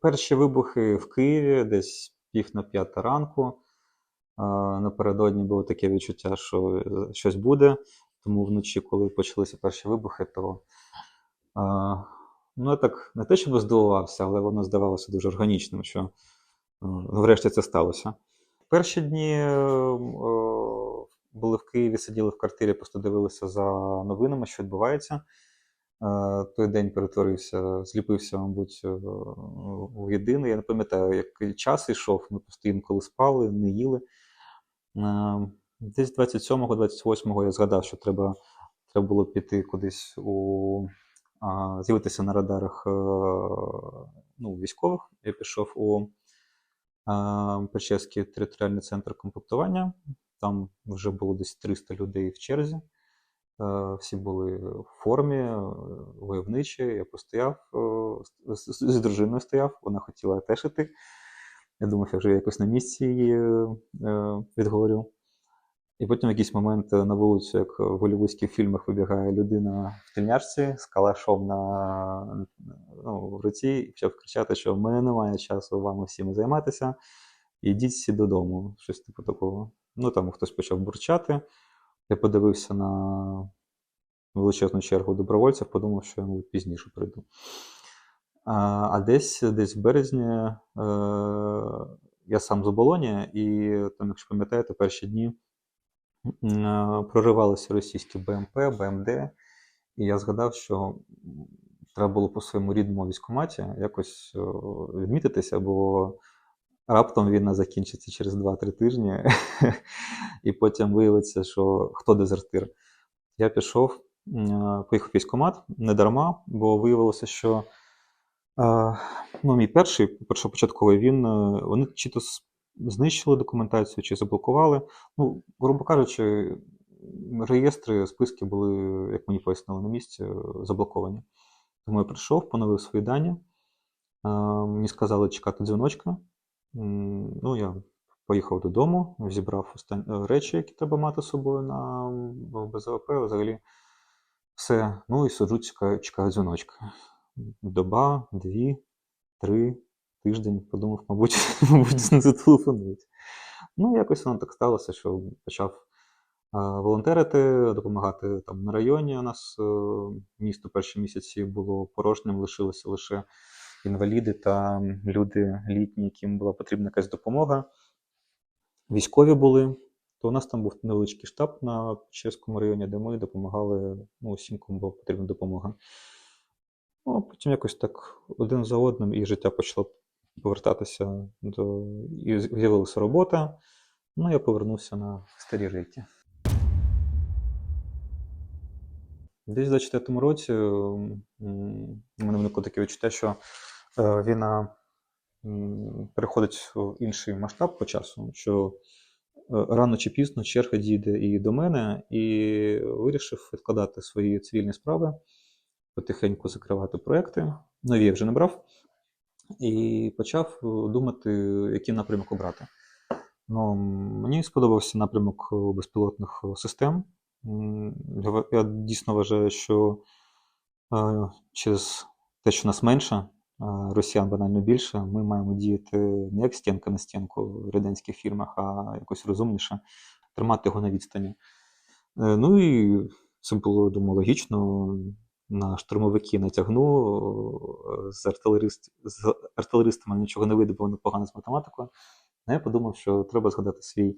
перші вибухи в Києві десь пів на п'ята ранку. Напередодні було таке відчуття, що е, щось буде. Тому вночі, коли почалися перші вибухи, то ну, я так не те, щоб здивувався, але воно здавалося дуже органічним, що е, врешті це сталося. Перші дні е, були в Києві, сиділи в квартирі, просто дивилися за новинами, що відбувається. Той день перетворився, зліпився, мабуть, е, у єдиний. Я не пам'ятаю, який час йшов. Ми постійно коли спали, не їли. Е, Десь 27-28 я згадав, що треба, треба було піти кудись у з'явитися на радарах е, ну, військових. Я пішов у Печерський територіальний центр комплектування. Там вже було десь 300 людей в черзі. Е, Всі були в формі, е, войовничі. Я постояв е, з, дружиною стояв, вона хотіла теж іти. Я думав, я вже якось на місці її відговорю. І потім в якийсь момент на вулицю, як в голівудських фільмах, вибігає людина в тельняшці з калашом на ну, в руці і почав кричати, що в мене немає часу вами всіми займатися. Ідіть всі додому. Щось типу такого. Ну там хтось почав бурчати. Я подивився на величезну чергу добровольців, подумав, що я мабуть, пізніше прийду. А, десь, десь в березні е, я сам з оболоні, і там, якщо пам'ятаєте, перші дні е, проривалися російські БМП, БМД, і я згадав, що треба було по своєму рідному військкоматі якось відмітитися, бо раптом війна закінчиться через 2-3 тижні, і потім виявиться, що хто дезертир. Я пішов, поїхав в військкомат не дарма, бо виявилося, що е, ну, мій перший першопочатковий він, е, вони чи то знищили документацію, чи заблокували. Ну, грубо кажучи, реєстри, списки були, як мені пояснили на місці, е, заблоковані. Тому я прийшов, поновив свої дані. Е, Мені сказали чекати дзвіночка. Ну, я поїхав додому, зібрав остан... е, речі, які треба мати з собою на БЗВП. Взагалі все. Ну і сиджу, чекаю, чекаю дзвіночка. Доба, дві, три, тиждень. Подумав, мабуть, мабуть, не зателефонують. Ну, якось воно так сталося, що почав е, волонтерити, допомагати там на районі. У нас е, місто перші місяці було порожнім, лишилися лише інваліди та люди літні, яким була потрібна якась допомога. Військові були, то у нас там був невеличкий штаб на Чеському районі, де ми допомагали ну, усім, кому була потрібна допомога. Ну, потім якось так один за одним, і життя почало повертатися до. І з'явилася робота. Ну, я повернувся на старі життя. Десь в 24-му році у мене виникло таке відчуття, що е, війна переходить в інший масштаб по часу, що е, рано чи пізно черга дійде і до мене, і вирішив відкладати свої цивільні справи, потихеньку закривати проекти. Нові я вже не брав, і почав е, думати, який напрямок обрати. Ну, мені сподобався напрямок безпілотних систем. Я дійсно вважаю, що е, через те, що нас менше, е, росіян банально більше, ми маємо діяти не як стінка на стінку в радянських фільмах, а якось розумніше, тримати його на відстані. Е, Ну і це було, думаю, логічно. На штурмовики натягну, з, артилерист, з артилеристами нічого не вийде, бо вони з математикою. Ну, я подумав, що треба згадати свій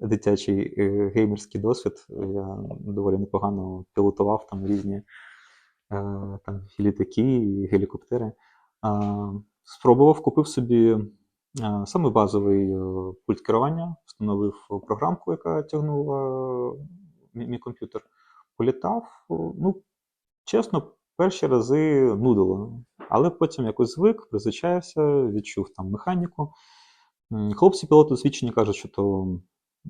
дитячий е, геймерський досвід. Я доволі непогано пілотував там різні е, там, літаки, і гелікоптери. Спробував, купив собі е, саме базовий пульт керування, встановив програмку, яка тягнула мій, мій комп'ютер. Політав. Ну, чесно, перші рази нудило. Але потім якось звик, призвичаєвся, відчув там механіку. М, Хлопці пілоти досвідчені кажуть, що то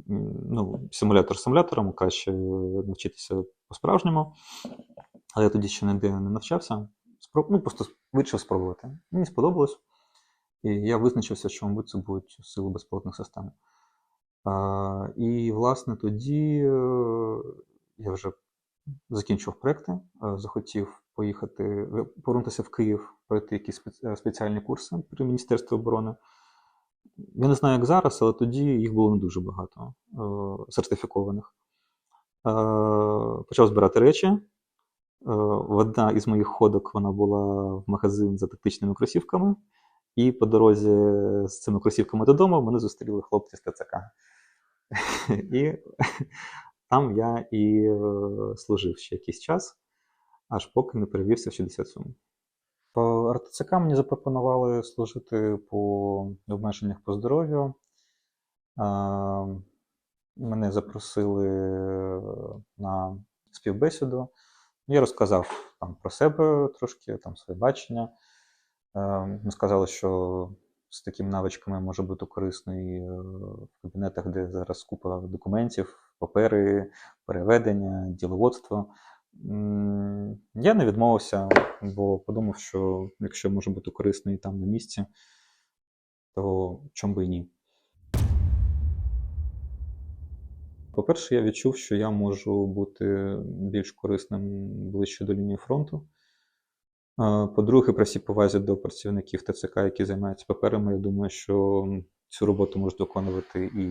ну, симулятор симулятором краще навчитися по-справжньому. Але я тоді ще ніде не навчався. Спроб... Ну, просто вирішив спробувати. Мені сподобалось. І я визначився, що, мабуть, це будуть сили безпілотних систем. А, і, власне, тоді е, я вже закінчив проекти, е, захотів поїхати, повернутися в Київ, пройти якісь спеціальні курси при Міністерстві оборони. Я не знаю, як зараз, але тоді їх було не дуже багато е, сертифікованих. Е, почав збирати речі. Е, Одна із моїх ходок вона була в магазин за тактичними кросівками, і по дорозі з цими кросівками додому мене зустріли хлопці з ТЦК. І там я і служив ще якийсь час, аж поки не перевівся в 67. По РТЦК мені запропонували служити по обмеженнях по здоров'ю. Мене запросили на співбесіду. Я розказав там про себе трошки, там своє бачення. Е, Ми сказали, що з такими навичками може бути корисно і е, в кабінетах, де зараз купа документів, папери, переведення, діловодство. Я не відмовився, бо подумав, що якщо може бути корисно і там на місці, то чому би і ні. По-перше, я відчув, що я можу бути більш корисним ближче до лінії фронту. Е, По-друге, при всій повазі до працівників ТЦК, які займаються паперами, я думаю, що цю роботу можуть виконувати і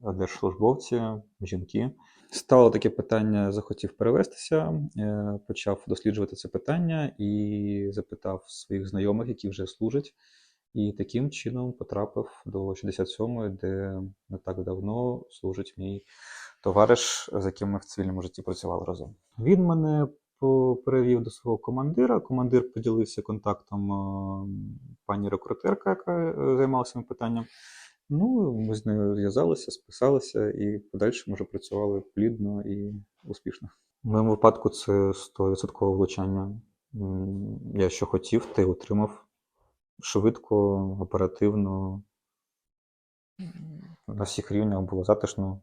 держслужбовці, жінки. Стало таке питання, захотів перевестися, е, почав досліджувати це питання і запитав своїх знайомих, які вже служать. І таким чином потрапив до 67-ї, де не так давно служить мій товариш, з яким ми в цивільному житті працювали разом. Він мене перевів до свого командира. Командир поділився контактом е, пані рекрутерка, яка е, займалася цим питанням. Ну, ми з нею зв'язалися, списалися і в подальшому вже працювали плідно і успішно. В моєму випадку це 100% влучання. Я що хотів, й отримав швидко, оперативно. На всіх рівнях було затишно.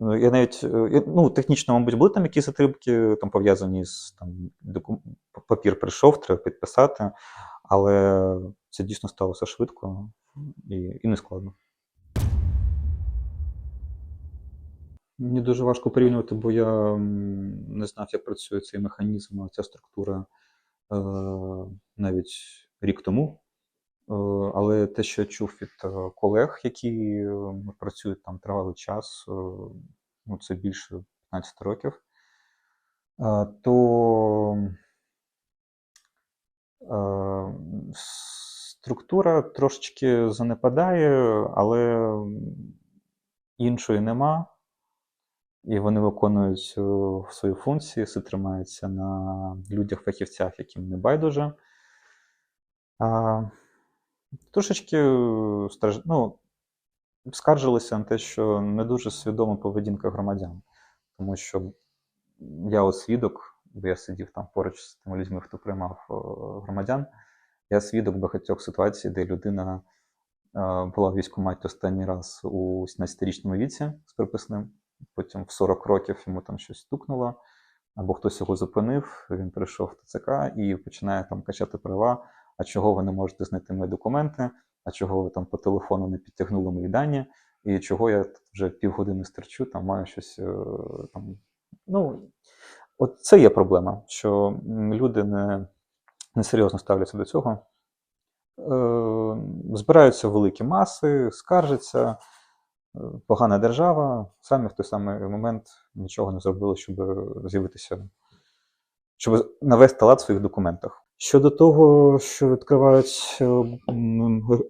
Ну, Я навіть, е, ну, технічно, мабуть, були там якісь затримки, там пов'язані з там, папір прийшов, треба підписати, але це дійсно сталося швидко і, і не складно. Мені дуже важко порівнювати, бо я не знав, як працює цей механізм, ця структура е, навіть рік тому. Е, Але те, що я чув від е, колег, які працюють там тривалий час, ну це більше 15 років, то структура трошечки занепадає, але іншої нема. І вони виконують е, свої функції, все тримається на людях-фахівцях, яким не байдуже. А, трошечки е, ну, скаржилися на те, що не дуже свідома поведінка громадян. Тому що я от свідок, бо я сидів там поруч з тими людьми, хто приймав е, громадян. Я свідок багатьох ситуацій, де людина е, була в військкоматі останній раз у 17-річному віці з приписним, потім в 40 років йому там щось стукнуло, або хтось його зупинив, він прийшов в ТЦК і починає там качати права. А чого ви не можете знайти мої документи? А чого ви там по телефону не підтягнули мої дані? І чого я вже півгодини стерчу, там маю щось е, там. Ну, от це є проблема, що люди не, не серйозно ставляться до цього. Е, збираються великі маси, скаржаться, е, погана держава, самі в той самий момент нічого не зробили, щоб з'явитися, щоб навести лад в своїх документах. Щодо того, що відкривають е,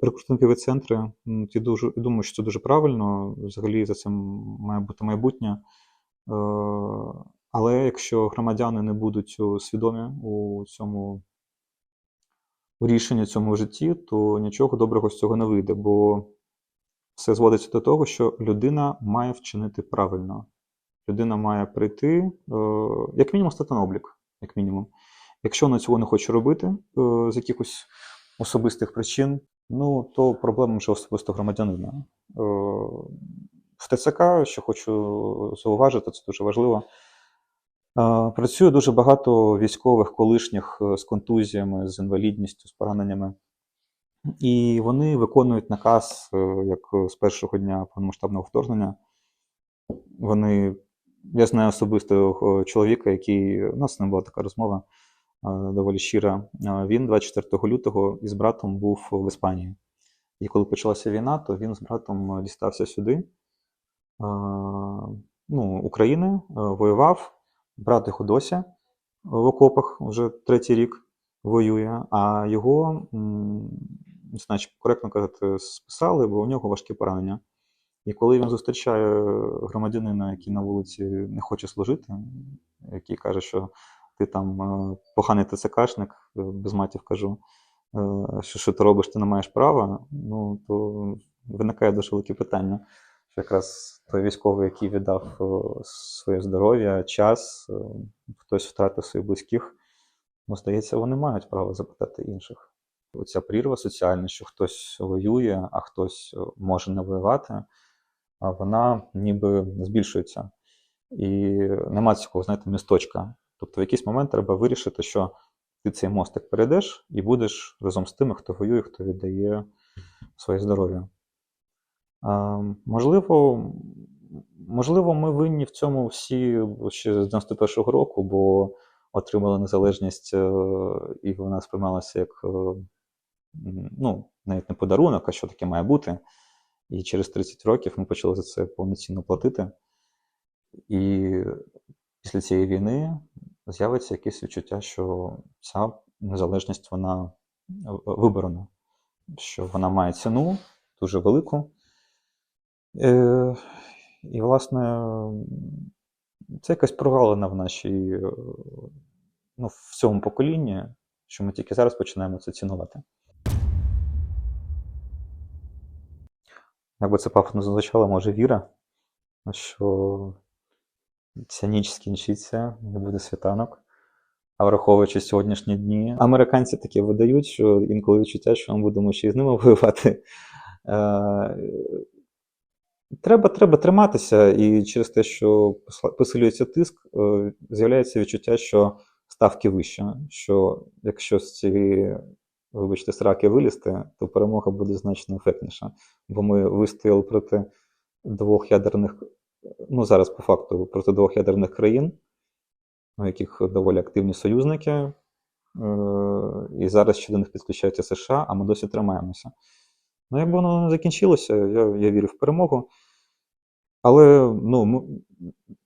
рекрутингові центри, я дуже думаю, що це дуже правильно. Взагалі за цим має бути майбутнє. Але якщо громадяни не будуть свідомі у цьому у рішенні цьому житті, то нічого доброго з цього не вийде, бо все зводиться до того, що людина має вчинити правильно. Людина має прийти, е, як мінімум, стати на облік, як мінімум. Якщо вона цього не хоче робити е, з якихось особистих причин, ну то проблема вже особисто громадянина. Е, В ТЦК, що хочу зауважити, це дуже важливо. Е, Працює дуже багато військових колишніх е, з контузіями, з інвалідністю, з пораненнями. І вони виконують наказ, е, як з першого дня повномасштабного вторгнення. Вони Я знаю особисто е, чоловіка, який у нас ним була така розмова е, доволі щира. Е, Він 24 лютого із братом був в Іспанії. І коли почалася війна, то він з братом дістався сюди, е, ну, України, е, воював. Брат їх у досі в окопах вже третій рік воює, а його, не знаю, коректно казати, списали, бо у нього важкі поранення. І коли він зустрічає громадянина, який на вулиці не хоче служити, який каже, що ти там е, поганий ТЦКшник, е, без матів кажу, е, що, що ти робиш, ти не маєш права, ну то виникає дуже велике питання. Що якраз той військовий, який віддав е, своє здоров'я, час, е, хтось втратив своїх близьких, ну, здається, вони мають право запитати інших. Оця прірва соціальна, що хтось воює, а хтось е, може не воювати, а вона ніби збільшується. І нема цього, знаєте, місточка. Тобто в якийсь момент треба вирішити, що ти цей мостик перейдеш і будеш разом з тими, хто воює, хто віддає своє здоров'я. Можливо, можливо, ми винні в цьому всі ще з 91-го року, бо отримали незалежність, е, і вона сприймалася як е, ну, навіть не подарунок, а що таке має бути. І через 30 років ми почали за це повноцінно платити. І після цієї війни з'явиться якесь відчуття, що ця незалежність вона виборона, що вона має ціну дуже велику. Е, і, власне, це якась прогалина в нашій, е, ну, в цьому поколінні, що ми тільки зараз починаємо це цінувати. Як би це пафосно звучало, може віра, що ця ніч скінчиться, не буде світанок. А враховуючи сьогоднішні дні, американці таке видають, що інколи відчуття, що ми будемо ще й з ними воювати. Треба, треба триматися, і через те, що посилюється тиск, е, з'являється відчуття, що ставки вище. Що якщо з цієї, вибачте, сраки вилізти, то перемога буде значно ефектніша. Бо ми вистояли проти двох ядерних, ну зараз по факту проти двох ядерних країн, у яких доволі активні союзники, е, і зараз ще до них підключаються США, а ми досі тримаємося. Ну, якби воно не закінчилося, я, я вірю в перемогу. Але ну,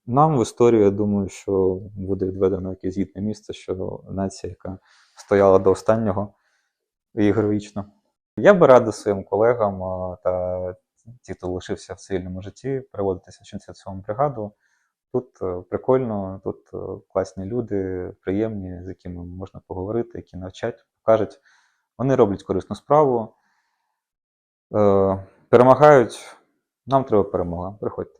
нам в історії, я думаю, що буде відведено якесь гідне місце, що нація, яка стояла до останнього і героїчно. Я би радив своїм колегам та ті, хто лишився в цивільному житті, переводитися в 67 бригаду. Тут е, прикольно, тут е, класні люди, приємні, з якими можна поговорити, які навчать, покажуть. Вони роблять корисну справу, перемагають. Нам треба перемога. Приходьте.